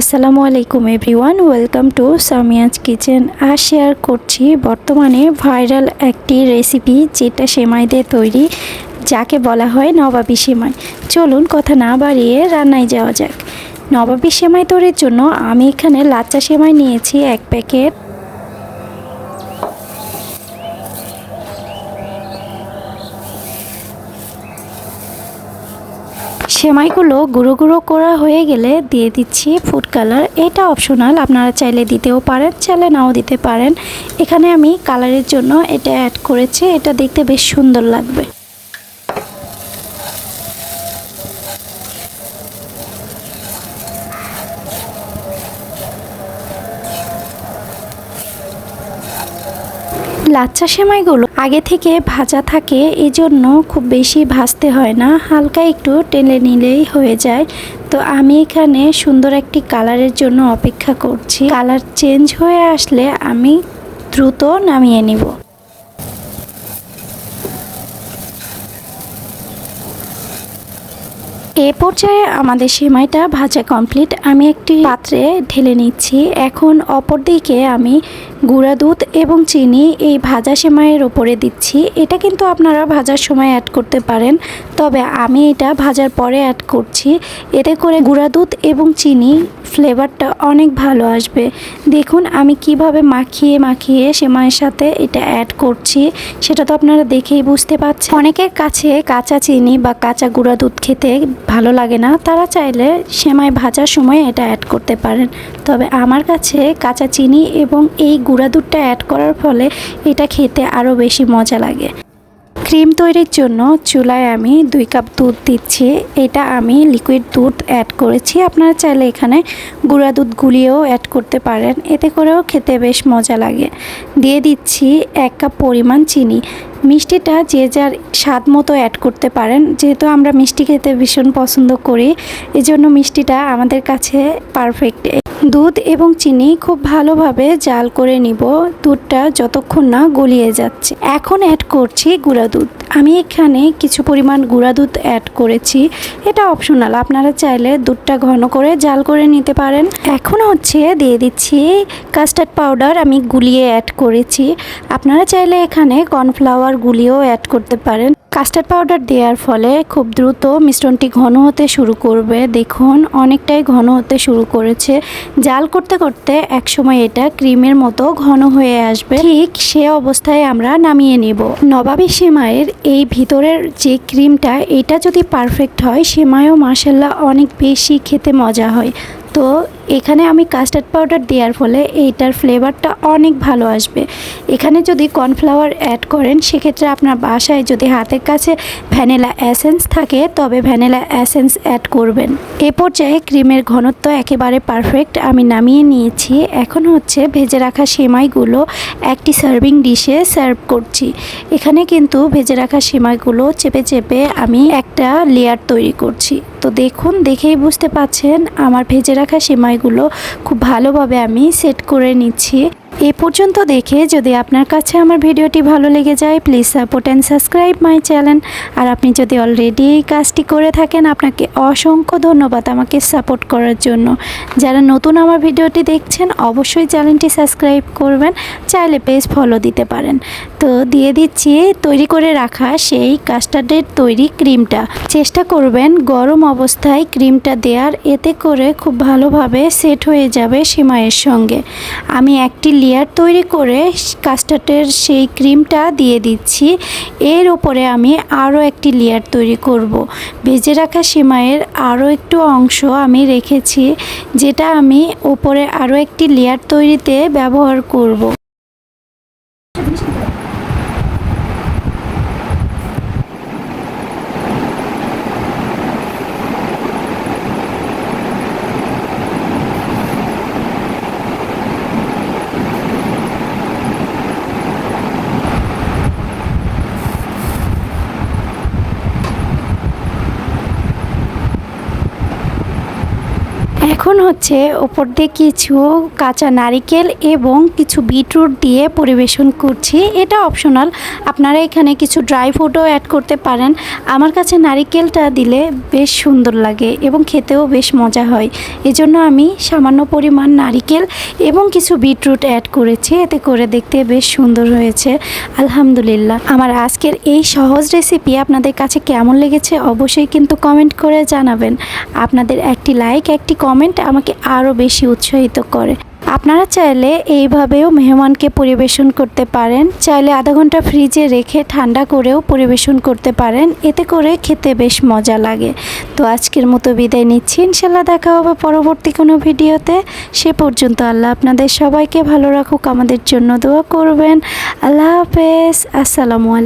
আসসালামু আলাইকুম, everyone. Welcome to Samia's kitchen. R share করছি, বর্তমানে ভাইরাল একটি রেসিপি যেটা সেমাইদের তৈরি, যাকে বলা হয় নবাবি সেমাই। চলুন কথা না বাড়িয়ে রান্নায় যাওয়া যাক। নবাবি সেমাই তৈরির জন্য আমি এখানে লাচ্চা সেমাই নিয়েছি, এক প্যাকেট। সেমাইগুলো গুঁড়ো গুঁড়ো করা হয়ে গেলে দিয়ে দিচ্ছি ফুড কালার এটা অপশনাল আপনারা চাইলে দিতেও পারেন, চাইলে নাও দিতে পারেন। এখানে আমি কালারের জন্য এটা অ্যাড করেছি, এটা দেখতে বেশ সুন্দর লাগবে। লাচ্চা সেমাইগুলো আগে থেকে ভাজা থাকে এই জন্য খুব বেশি ভাজতে হয় না। হালকা একটু টেলে নিলেই হয়ে যায়। তো আমি এখানে সুন্দর একটি কালারের জন্য অপেক্ষা করছি। কালার চেঞ্জ হয়ে আসলে আমি দ্রুত নামিয়ে নিব। এ পর্যায়ে আমাদের সেমাইটা ভাজা কমপ্লিট। আমি একটি পাত্রে ঢেলে নিচ্ছি। এখন অপর দিকে আমি গুঁড়া দুধ এবং চিনি এই ভাজা সেমাইয়ের ওপরে দিচ্ছি। এটা কিন্তু আপনারা ভাজার সময় অ্যাড করতে পারেন, তবে আমি এটা ভাজার পরে অ্যাড করছি। এতে করে গুঁড়া দুধ এবং চিনি ফ্লেভারটা অনেক ভালো আসবে। দেখুন, আমি কীভাবে মাখিয়ে মাখিয়ে সেমাইয়ের সাথে এটা অ্যাড করছি, সেটা তো আপনারা দেখেই বুঝতে পারছেন অনেকের কাছে কাঁচা চিনি বা কাঁচা গুঁড়া দুধ খেতে ভালো লাগে না, তারা চাইলে সেমাই ভাজার সময় এটা অ্যাড করতে পারেন। তবে আমার কাছে কাঁচা চিনি এবং এই গুঁড়া দুধটা অ্যাড করার ফলে এটা খেতে আরও বেশি মজা লাগে। ক্রিম তৈরির জন্য চুলায় আমি দুই কাপ দুধ দিচ্ছি। এটা আমি লিকুইড দুধ অ্যাড করেছি। আপনারা চাইলে এখানে গুঁড়া দুধ গুলিয়েও অ্যাড করতে পারেন। এতে করেও খেতে বেশ মজা লাগে। দিয়ে দিচ্ছি এক কাপ পরিমাণ চিনি। মিষ্টিটা যে যার স্বাদ মতো অ্যাড করতে পারেন। যেহেতু আমরা মিষ্টি খেতে ভীষণ পছন্দ করি, এজন্য মিষ্টিটা আমাদের কাছে পারফেক্ট দুধ এবং চিনি খুব ভালোভাবে জাল করে নিব। দুধটা যতক্ষণ না গলিয়ে যাচ্ছে। এখন অ্যাড করছি গুঁড়া দুধ। আমি এখানে কিছু পরিমাণ গুঁড়া দুধ অ্যাড করেছি। এটা অপশনাল আপনারা চাইলে দুধটা ঘন করে জাল করে নিতে পারেন। এখন হচ্ছে দিয়ে দিচ্ছি কাস্টার্ড পাউডার আমি গুলিয়ে অ্যাড করেছি। আপনারা চাইলে এখানে কর্নফ্লাওয়ার গুলিয়েও অ্যাড করতে পারেন। কাস্টার্ড পাউডার দেওয়ার ফলে খুব দ্রুত মিশ্রণটি ঘন হতে শুরু করবে। দেখুন, অনেকটাই ঘন হতে শুরু করেছে। জাল করতে করতে একসময় এটা ক্রিমের মতো ঘন হয়ে আসবে। ঠিক সে অবস্থায় আমরা নামিয়ে নেব। নবাবী সেমাইয়ের এই ভিতরের যে ক্রিমটা, এটা যদি পারফেক্ট হয়, সেমাইও মার্শাল্লাহ অনেক বেশি খেতে মজা হয়। তো এখানে আমি কাস্টার্ড পাউডার দেওয়ার ফলে এইটার ফ্লেভারটা অনেক ভালো আসবে। এখানে যদি কর্নফ্লাওয়ার অ্যাড করেন, সেক্ষেত্রে আপনার বাসায় যদি হাতের কাছে ভ্যানিলা অ্যাসেন্স থাকে, তবে ভ্যানিলা অ্যাসেন্স অ্যাড করবেন। এ পর্যায়ে ক্রিমের ঘনত্ব একেবারে পারফেক্ট আমি নামিয়ে নিয়েছি। এখন হচ্ছে ভেজে রাখা সেমাইগুলো একটি সার্ভিং ডিশে সার্ভ করছি। এখানে কিন্তু ভেজে রাখা সেমাইগুলো চেপে চেপে আমি একটা লেয়ার তৈরি করছি। তো দেখুন, দেখেই বুঝতে পাচ্ছেন, আমার ভেজে রাখা সেমাইগুলো খুব ভালোভাবে আমি সেট করে নিচ্ছি। এ পর্যন্ত দেখে যদি আপনার কাছে আমার ভিডিওটি ভালো লেগে যায় please support and subscribe my channel আর আপনি যদি অলরেডি এই কাজটি করে থাকেন, আপনাকে অসংখ্য ধন্যবাদ আমাকে সাপোর্ট করার জন্য। যারা নতুন আমার ভিডিওটি দেখছেন, অবশ্যই চ্যানেলটি সাবস্ক্রাইব করবেন, চাইলে পেজ ফলো দিতে পারেন। তো দিয়ে দিচ্ছি, তৈরি করে রাখা সেই কাস্টার্ডের তৈরি ক্রিমটা চেষ্টা করবেন গরম অবস্থায় ক্রিমটা দেওয়ার এতে করে খুব ভালোভাবে সেট হয়ে যাবে সেমাইয়ের সঙ্গে। আমি একটি লেয়ার তৈরি করে কাস্টার্ডের সেই ক্রিমটা দিয়ে দিচ্ছি এর ওপরে আমি আরও একটি লেয়ার তৈরি করব। ভেজে রাখা সিমাইয়ের আরও একটু অংশ আমি রেখেছি, যেটা আমি ওপরে আরও একটি লেয়ার তৈরিতে ব্যবহার করব। এখন হচ্ছে ওপর দিয়ে কিছু কাঁচা নারিকেল এবং কিছু বিটরুট দিয়ে পরিবেশন করছি। এটা অপশনাল আপনারা এখানে কিছু ড্রাই ফ্রুটও অ্যাড করতে পারেন। আমার কাছে নারিকেলটা দিলে বেশ সুন্দর লাগে এবং খেতেও বেশ মজা হয়। এজন্য আমি সামান্য পরিমাণ নারিকেল এবং কিছু বিটরুট অ্যাড করেছি। এতে করে দেখতে বেশ সুন্দর হয়েছে। আলহামদুলিল্লাহ। আমার আজকের এই সহজ রেসিপি আপনাদের কাছে কেমন লেগেছে অবশ্যই কিন্তু কমেন্ট করে জানাবেন। আপনাদের একটি লাইক একটি কমেন্ট আমাকে আরও বেশি উৎসাহিত করে। আপনারা চাইলে এইভাবেও মেহমানকে পরিবেশন করতে পারেন। চাইলে আধা ঘণ্টা ফ্রিজে রেখে ঠান্ডা করেও পরিবেশন করতে পারেন। এতে করে খেতে বেশ মজা লাগে। তো আজকের মতো বিদায় নিচ্ছি। ইনশাল্লাহ দেখা হবে পরবর্তী কোনো ভিডিওতে। সে পর্যন্ত আল্লাহ আপনাদের সবাইকে ভালো রাখুক, আমাদের জন্য দোয়া করবেন। আল্লাহ হাফেজ। আসসালামু আলাইকুম।